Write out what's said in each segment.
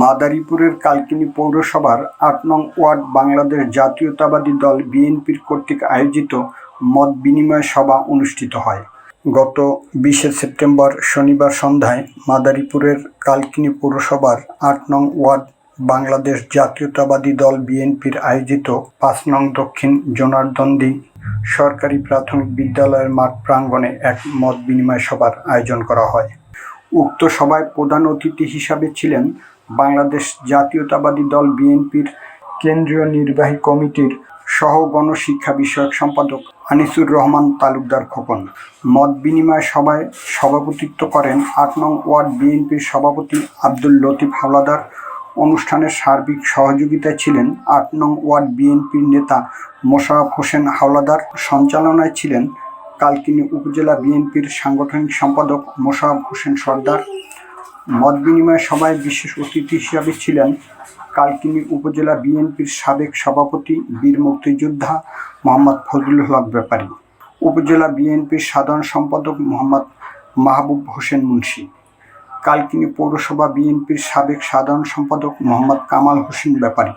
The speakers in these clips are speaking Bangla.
মাদারীপুরের কালকিনি পৌরসভার আট নং ওয়ার্ড বাংলাদেশ জাতীয়তাবাদী দল বিএনপির কর্তৃক আয়োজিত মত বিনিময় সভা অনুষ্ঠিত হয়। গত বিশে সেপ্টেম্বর শনিবার সন্ধ্যায় মাদারীপুরের কালকিনি পৌরসভার আট নং ওয়ার্ড বাংলাদেশ জাতীয়তাবাদী দল বিএনপির আয়োজিত পাঁচ নং দক্ষিণ জনার্দনদী সরকারি প্রাথমিক বিদ্যালয়ের মাঠ প্রাঙ্গণে এক মত বিনিময় সভার আয়োজন করা হয়। উক্ত সভায় প্রধান অতিথি হিসাবে ছিলেন বাংলাদেশ জাতীয়তাবাদী দল বিএনপির কেন্দ্রীয় নির্বাহী কমিটির সহ গণশিক্ষা বিষয়ক সম্পাদক আনিসুর রহমান তালুকদার খোকন। মত বিনিময় সভায় সভাপতিত্ব করেন আট নং ওয়ার্ড বিএনপির সভাপতি আব্দুল লতিফ হাওলাদার অনুষ্ঠানের সার্বিক সহযোগিতায় ছিলেন আট নং ওয়ার্ড বিএনপির নেতা মোশাররফ হোসেন হাওলাদার। সঞ্চালনায় ছিলেন কালকিনি উপজেলা বিএনপির সাংগঠনিক সম্পাদক মোশাররফ হোসেন সর্দার। মত বিনিময় সভায় বিশেষ অতিথি হিসাবে ছিলেন কালকিনি উপজেলা বিএনপির সাবেক সভাপতি, বীর মুক্তিযোদ্ধা মোহাম্মদ ফজলুল হক ব্যাপারী। উপজেলা বিএনপির সাধারণ সম্পাদক মোহাম্মদ মাহবুব হোসেন মুন্সি। কালকিনি পৌরসভা বিএনপির সাবেক সাধারণ সম্পাদক মোহাম্মদ কামাল হোসেন ব্যাপারী,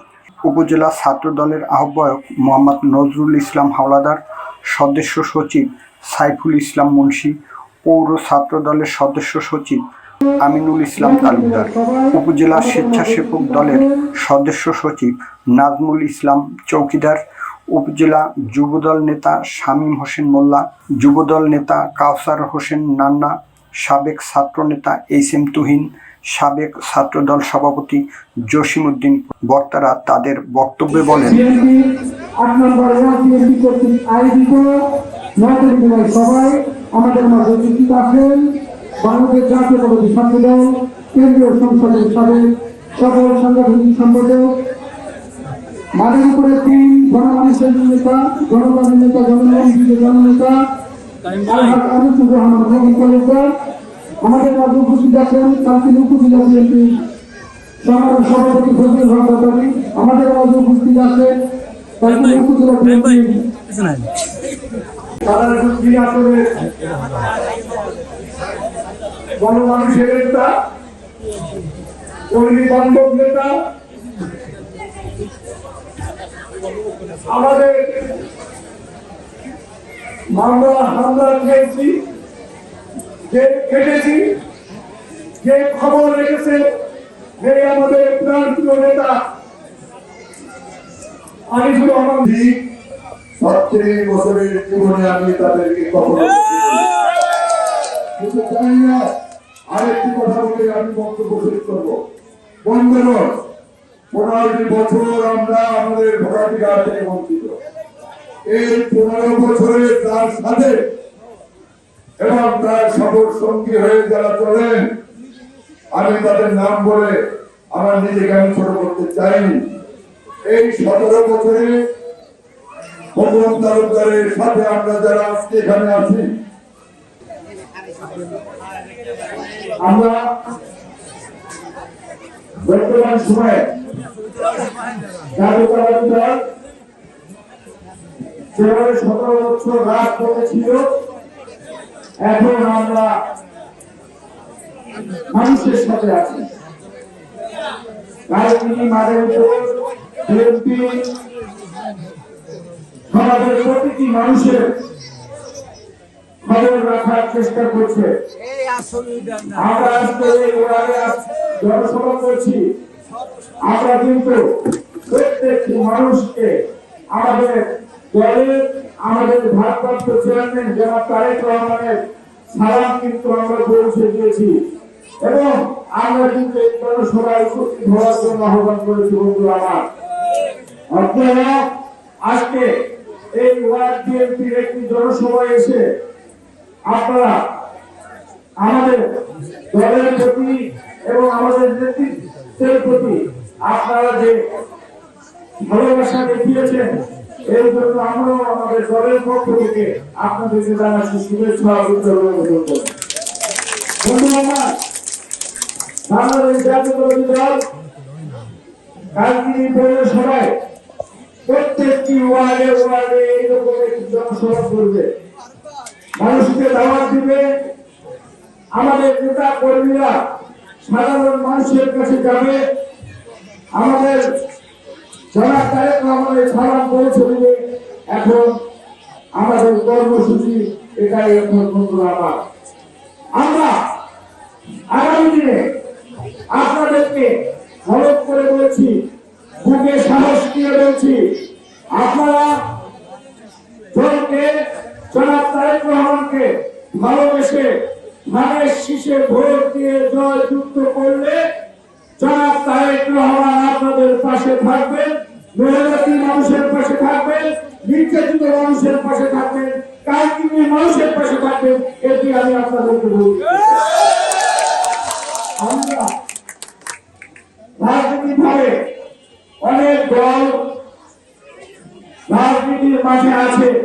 উপজেলা ছাত্র দলের আহ্বায়ক মোহাম্মদ নজরুল ইসলাম হাওলাদার, সদস্য সচিব সাইফুল ইসলাম মুন্সি, পৌর ছাত্র দলের সদস্য সচিব আমিনুল ইসলাম তালুকদার, উপজেলা স্বেচ্ছাসেবক দলের সদস্য সচিব নাজমুল ইসলাম চৌকিদার, উপজেলা যুবদল নেতা শামীম হোসেন মোল্লা, যুবদল নেতা কাউসার হোসেন নান্না সাবেক ছাত্র নেতা এইচ এম তুহিন, সাবেক ছাত্রদল সভাপতি জসিম উদ্দিন বক্তারা তাদের বক্তব্যে বলেন আট আমাদের কেন্দ্রীয় তিন গণমানুষের নেতা জনগণের নেতা, জনগণের জননেতা আমাদের মাঝে উপস্থিত আছেন সংগ্রাম সভাপতি ফজলুল হক আমাদের মাঝে উপস্থিত আছে কালকিন উপজেলা বিএনপি। সাধারণ যিনি আসলে গণমানুষের নেতা কর্মী বান্ধব নেতা। আমাদের মামলা হামলা খেয়েছি যে কেটেছি যে খবর রেখেছে যে আমাদের প্রাণ নেতা আনিসুর রহমান সবচেয়ে বছরের জীবনে আমি তাদেরকে কখনো কিন্তু জানি না আরেকটি কথা বলে আমি বক্তব্য শেষ করব। বন্ধুগণ পনেরোটি বছর আমরা আমাদের ভোটাধিকার থেকে বঞ্চিত। এই পনেরো বছরে তার সাথে এবং তার সফর সঙ্গী হয়ে যারা চলেন আমি তাদের নাম বলে আমার নিজেকে আমি ছোট করতে চাইনি। এই সতেরো বছরে ভগবান তালুকদারের সাথে আমরা যারা আজকে এখানে আছি, আমরা বর্তমান সময়ে দল সতেরো বছর রাত করেছিল। এখন আমরা মানুষের সাথে আছি। রাজনীতি বিএনপি সমাজের প্রতিটি মানুষের খবর রাখার চেষ্টা করছে। আমরা আজকে জনসভা করছি। আমরা কিন্তু প্রত্যেকটি মানুষকে আমাদের দলের আমাদের ভারপ্রাপ্ত চেয়ারম্যান যারা তারেক রহমানের সালাম কিন্তু আমরা পৌঁছে দিয়েছি। এবং আমরা কিন্তু এই জনসভায় উপস্থিত হওয়ার জন্য আহ্বান করেছি বন্ধু আমার। আপনারা আজকে এই ওয়ার্ড বিএনপির একটি এসে আপনারা আমাদের দলের প্রতি এবং আমাদের নেতৃত্বের প্রতি আপনারা যে ভালোবাসা দেখিয়েছেন এই জন্য আমরাও আমাদের দলের পক্ষ থেকে আপনাদেরকে জানাচ্ছি শুভেচ্ছা অভিযোগ ওয়ার্ডে করবে। মানুষকে দাওয়াত দিবে। আমাদের নেতা কর্মীরা সাধারণ মানুষের কাছে যাবে। আমাদের এখন আমাদের কর্মসূচি এটাই এখন আমার। আগামী দিনে আপনাদেরকে হলক করে বলছি, বুকে সাহস দিয়ে বলছি, আপনারা ভালোবেসে দিয়ে করলে আপনাদের পাশে থাকবেন। মেহনতি মানুষের পাশে থাকবেন, নির্যাতিত মানুষের পাশে থাকবেন কালকিনি মানুষের পাশে থাকবেন, এটি আমি আপনাদেরকে বলি। আমরা রাজনীতিভাবে অনেক দল রাজনীতির মাঝে আছে।